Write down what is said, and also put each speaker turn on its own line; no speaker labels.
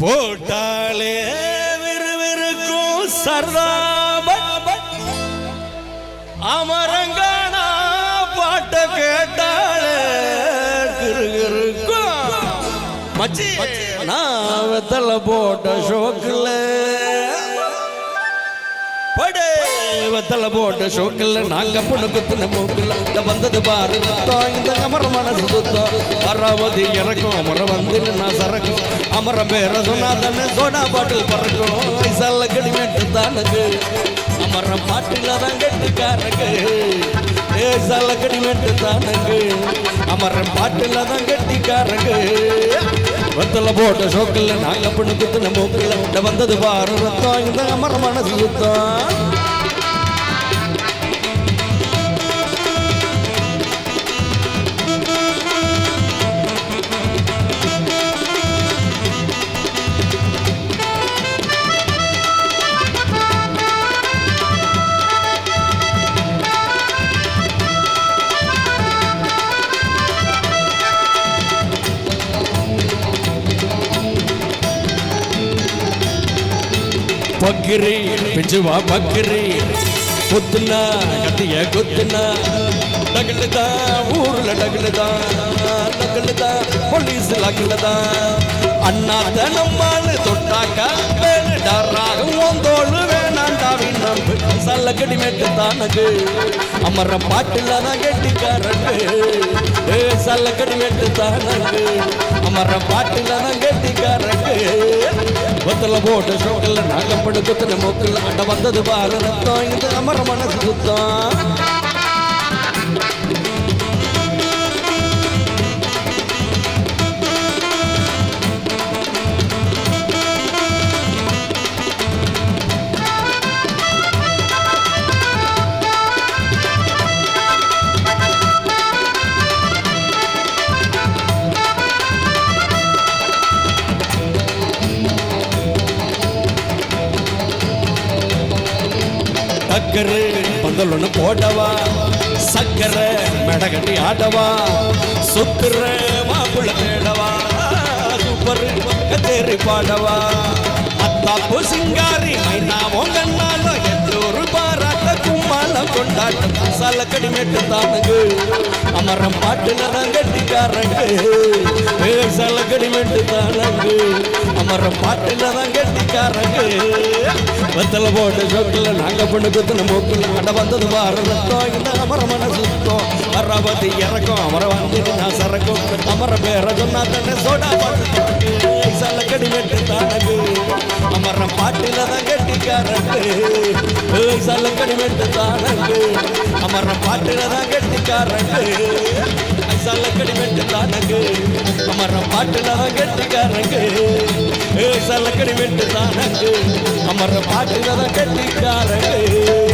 போட்டாலே விறுவிறுக்கும் சர்தாபட் அமரங்கானா பாட்ட கேட்டாலே கிருகிருக்கும் மச்சி நான் வெத்தல போட்ட ஷோக்கில் தலை போட்டு ஷோக்கில் நாங்க பொண்ணு குத்துன மூக்கில் இந்த வந்தது பாரு. இந்த அமர மனசு சுத்தம் அறாவது இறக்கும் அமர வந்து நான் சரக்கும். அமர பேர சொன்னா தானே சோடா பாட்டில் பறக்கும். சல்ல கடிமேட்டு தானுக்கு. அமர பாட்டில் தான் கெட்டுக்காரங்க ஏ சல்ல கடிமேட்டு தானுக்கு. அமர பாட்டில் தான் கெட்டிக்காரங்க வெத்தல போட்ட ஷோக்கில் நாங்க பொண்ணு குத்துன மூக்கில் இந்த வந்தது பாரு. ரத்தம் இந்த அமர மனசு சுத்தம் பக்கிரி பிஞ்சுவா பக்கிரி. குத்துனா கத்திய குத்துனா. டகுலுதா ஊர்ல டகுலுதா டகுலுதா போலீஸ் லகுலுதா அண்ணாத்த நம்மால் தொட்டாக்கா வேணு டர்ராகும் ஓந்தோಳು வேணாண்டா நம்பு சல்லக்கடி மேட்டு தானகு அமர பாட்டுல தான் கெட்டிக்காரங்க சல்லக்கடி மேட்டு தானகு அமர பாட்டுல தான் கெட்டிக்காரங்க ஒத்தல போட்டு ஷோக்கில் நாங்க படு குத்துன மூக்கில் அண்ட வந்தது பாரு ரத்தம் இது அமர மனசு சுத்தம். டக்கரு பந்தல் ஒன்று போடவா? சக்கரை மெடகட்டி ஆடவா? சுத்துற மாப்பிள்ள தேடவா? சூப்பர் தேறி பாடவா? அத்தாப்பு சிங்காரி மைனா உங்கன்னால எல்லோரு பாராட்ட கும்மாலம் கொண்டாட்டம். சால கடிமேட்டு தானுங்க அமரம் பாட்டுல தான் கட்டிக்காரங்க சால கடிமேட்டு தானுங்க. அமரம் பாட்டில் தான் கெட்டிக்காரங்க. வெத்தல போட்டு சொக்கில் நாங்கள் பொண்ணு குத்துன மூக்கில் அட வந்தது வாரத்தோம் இந்த அமர மனசுத்தோம் அறபதி இறக்கும் அமர வந்து நான் சரக்கும். அமர பேர சொன்னா தன்னை சோடா பாட்டு சலக்கடி மெட்டு தானகு அமரம் பாட்டில் தான் கெட்டிக்காரங்க. சலக்கடி வெட்டு தானகு அமரம் பாட்டில் தான் கெட்டிக்காரங்க. சல்லக்கடி வெட்டு தானகு அமரம் பாட்டில் தான் கெட்டிக்காரங்க. சலக்கடி வெட்டு தானங்கு அமர பாட்டில தான் கட்டிக்காரங்க